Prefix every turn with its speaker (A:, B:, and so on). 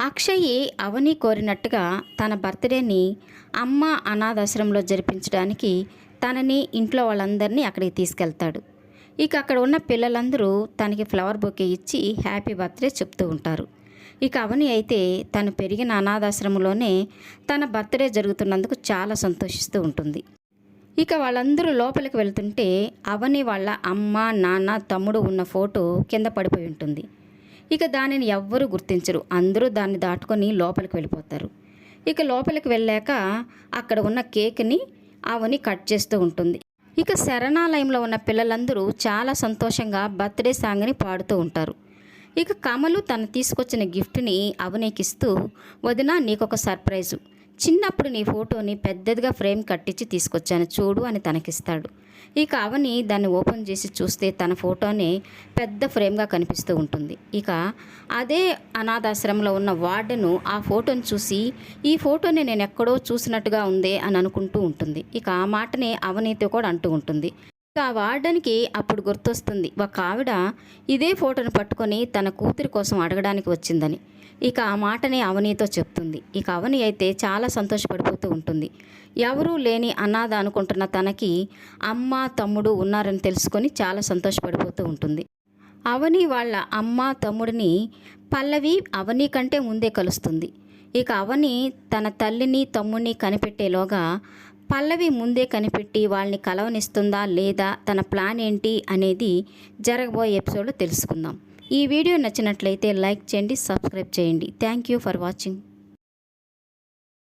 A: అక్షయ్ అవని కోరినట్టుగా తన బర్త్డేని అమ్మ అనాథాశ్రమంలో జరిపించడానికి తనని ఇంట్లో వాళ్ళందరినీ అక్కడికి తీసుకెళ్తాడు. ఇక అక్కడ ఉన్న పిల్లలందరూ తనకి ఫ్లవర్ బొకే ఇచ్చి హ్యాపీ బర్త్డే చెప్తూ ఉంటారు. ఇక అవని అయితే తను పెరిగిన అనాథాశ్రమంలోనే తన బర్త్డే జరుగుతున్నందుకు చాలా సంతోషిస్తూ ఉంటుంది. ఇక వాళ్ళందరూ లోపలికి వెళ్తుంటే అవని వాళ్ళ అమ్మ నాన్న తమ్ముడు ఉన్న ఫోటో కింద పడిపోయి ఉంటుంది. ఇక దానిని ఎవ్వరూ గుర్తించరు. అందరూ దాన్ని దాటుకొని లోపలికి వెళ్ళిపోతారు. ఇక లోపలికి వెళ్ళాక అక్కడ ఉన్న కేక్ని అవని కట్ చేస్తూ ఉంటుంది. ఇక శరణాలయంలో ఉన్న పిల్లలందరూ చాలా సంతోషంగా బర్త్డే సాంగ్ని పాడుతూ ఉంటారు. ఇక కమలు తను తీసుకొచ్చిన గిఫ్ట్ని అవనీకిస్తూ వదిన నీకొక సర్ప్రైజు. చిన్నప్పుడు నీ ఫోటోని పెద్దదిగా ఫ్రేమ్ కట్టించి తీసుకొచ్చాను. చూడు అని తనకిస్తాడు. ఇక అవని దాన్ని ఓపెన్ చేసి చూస్తే తన ఫోటోని పెద్ద ఫ్రేమ్గా కనిపిస్తూ ఉంటుంది. ఇక అదే అనాథాశ్రమంలో ఉన్న వార్డెను ఆ ఫోటోని చూసి ఈ ఫోటోని నేను ఎక్కడో చూసినట్టుగా ఉందే అని అనుకుంటూ ఉంటుంది. ఇక ఆ మాటనే అవనీతో కూడా అంటూ ఉంటుంది. ఇక ఆ వార్డెన్కి అప్పుడు గుర్తొస్తుంది ఒక ఆవిడ ఇదే ఫోటోను పట్టుకొని తన కూతురి కోసం అడగడానికి వచ్చిందని. ఇక ఆ మాటని అవనీతో చెప్తుంది. ఇక అవని అయితే చాలా సంతోషపడిపోతూ ఉంటుంది. ఎవరూ లేని అనాథ అనుకుంటున్న తనకి అమ్మ తమ్ముడు ఉన్నారని తెలుసుకొని చాలా సంతోషపడిపోతూ ఉంటుంది. అవని వాళ్ళ అమ్మ తమ్ముడిని పల్లవి అవని కంటే ముందే కలుస్తుంది. ఇక అవని తన తల్లిని తమ్ముడిని కనిపెట్టేలోగా పల్లవి ముందే కనిపెట్టి వాళ్ళని కలవనిస్తుందా లేదా తన ప్లాన్ ఏంటి అనేది జరగబోయే ఎపిసోడ్లో తెలుసుకుందాం. ఈ వీడియో నచ్చినట్లయితే లైక్ చేయండి సబ్స్క్రైబ్ చేయండి. Thank you for watching.